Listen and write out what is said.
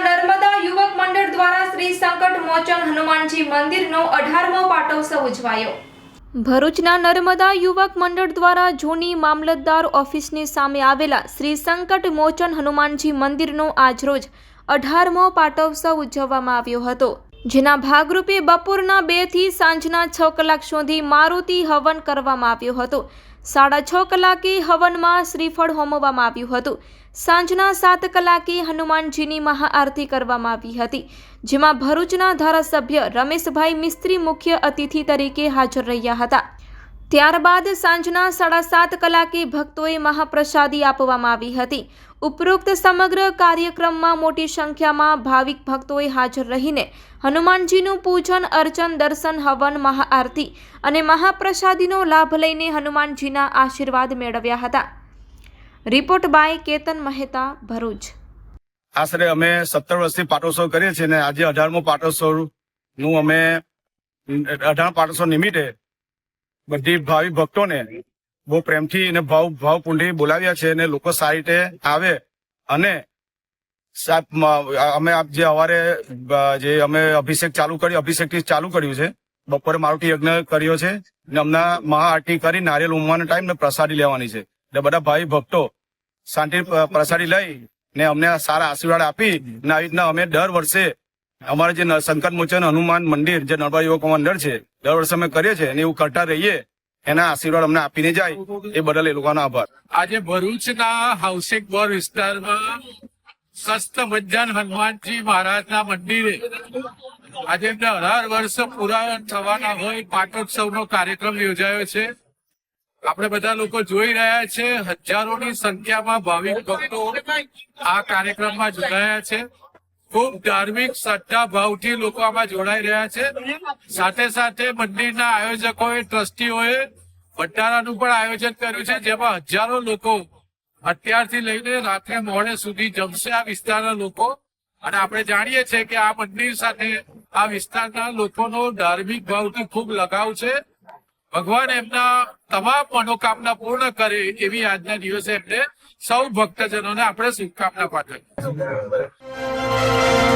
નર્મદા યુવક મંડળ દ્વારા શ્રી સંકટ મોચન હનુમાનજી મંદિરનો અઢારમો પાટોત્સવ ઉજવાયો. ભરૂચના નર્મદા યુવક મંડળ દ્વારા જૂની મામલતદાર ઓફિસની સામે આવેલા શ્રી સંકટ મોચન હનુમાનજી મંદિરનો આજરોજ અઢારમો પાટોત્સવ ઉજવવામાં આવ્યો હતો. જેના ભાગરૂપે બપોરના બેથી સાંજના છ કલાક સુધી મારુતિ હવન કરવામાં આવ્યો હતો. સાડા છ કલાકે હવનમાં શ્રીફળ હોમવામાં આવ્યું હતું. સાંજના સાત કલાકે હનુમાનજીની મહાઆરતી કરવામાં આવી હતી, જેમાં ભરૂચના ધારાસભ્ય રમેશભાઈ મિસ્ત્રી મુખ્ય અતિથિ તરીકે હાજર રહ્યા હતા. ત્યારબાદ સાંજના સાડા સાત કલાકે ભક્તોએ મહાપ્રસાદી આપવામાં આવી હતી. ઉપરોક્ત સમગ્ર કાર્યક્રમમાં મોટી સંખ્યામાં ભાવિક ભક્તોએ હાજર રહીને હનુમાનજીનું પૂજન, અર્ચન, દર્શન, હવન, મહાઆરતી અને મહાપ્રસાદીનો લાભ લઈને હનુમાનજીના આશીર્વાદ મેળવ્યા હતા. Report by Ketan Mehta, Bharuch. આશરે અમે સત્તર વર્ષથી પાટોત્સવ કરીએ છીએ ને આજે અઢારમો પાટોત્સવનું અમે અઢાર પાટોત્સવ નિમિત્તે બધી ભાવિ ભક્તોને બહુ પ્રેમથી અને ભાવ ભાવપૂંડી બોલાવ્યા છે અને લોકો સારી રીતે આવે અને અમે જે સવારે જે અમે અભિષેક ચાલુ કર્યો અભિષેકથી ચાલુ કર્યું છે, બપોરે મારુતિ યજ્ઞ કર્યો છે ને હમણાં મહાઆરતી કરી, નારિયેલ ઉમવાનો ટાઈમ ને પ્રસાદી લેવાની છે. એટલે બધા ભાઈ ભક્તો શાંતિ પ્રસાદી લઈ ને અમને સારા આશીર્વાદ આપી ને આવી રીતના અમે દર વર્ષે અમારે જે સંકટ મોચન હનુમાન મંદિર, જે નર્મદા યુવક મંડળ છે દર વર્ષે અમે કરીએ છીએ અને એવું કરતા રહીએ. એના આશીર્વાદ અમને આપીને જાય. એ બદલ એ લોકોનો આભાર. આજે ભરૂચના હાઉસિંગ બોર્ડ વિસ્તારમાં સસ્ત મજ્જાન હનુમાનજી મહારાજના મંદિરે આજે અઢાર વર્ષ પૂરા થવાના હોય પાટોત્સવનો કાર્યક્રમ યોજાયો છે. આપણે બધા લોકો જોઈ રહ્યા છે, હજારોની સંખ્યામાં ભાવિક ભક્તો આ કાર્યક્રમમાં જોડાયા છે. ખૂબ ધાર્મિક શ્રદ્ધા ભાવથી લોકો આમાં જોડાઈ રહ્યા છે. સાથે સાથે મંદિરના આયોજકોએ, ટ્રસ્ટીઓએ ભંડારાનું પણ આયોજન કર્યું છે, જેમાં હજારો લોકો અત્યારથી લઈને રાત્રે મોડે સુધી જમશે આ વિસ્તારના લોકો. અને આપણે જાણીએ છીએ કે આ મંદિર સાથે આ વિસ્તારના લોકોનો ધાર્મિક ભાવથી ખૂબ લગાવ છે. ભગવાન એમના તમામ મનોકામના પૂર્ણ કરે એવી આજના દિવસે એમને સૌ ભક્તજનોને આપણે શુભકામના પાઠવીએ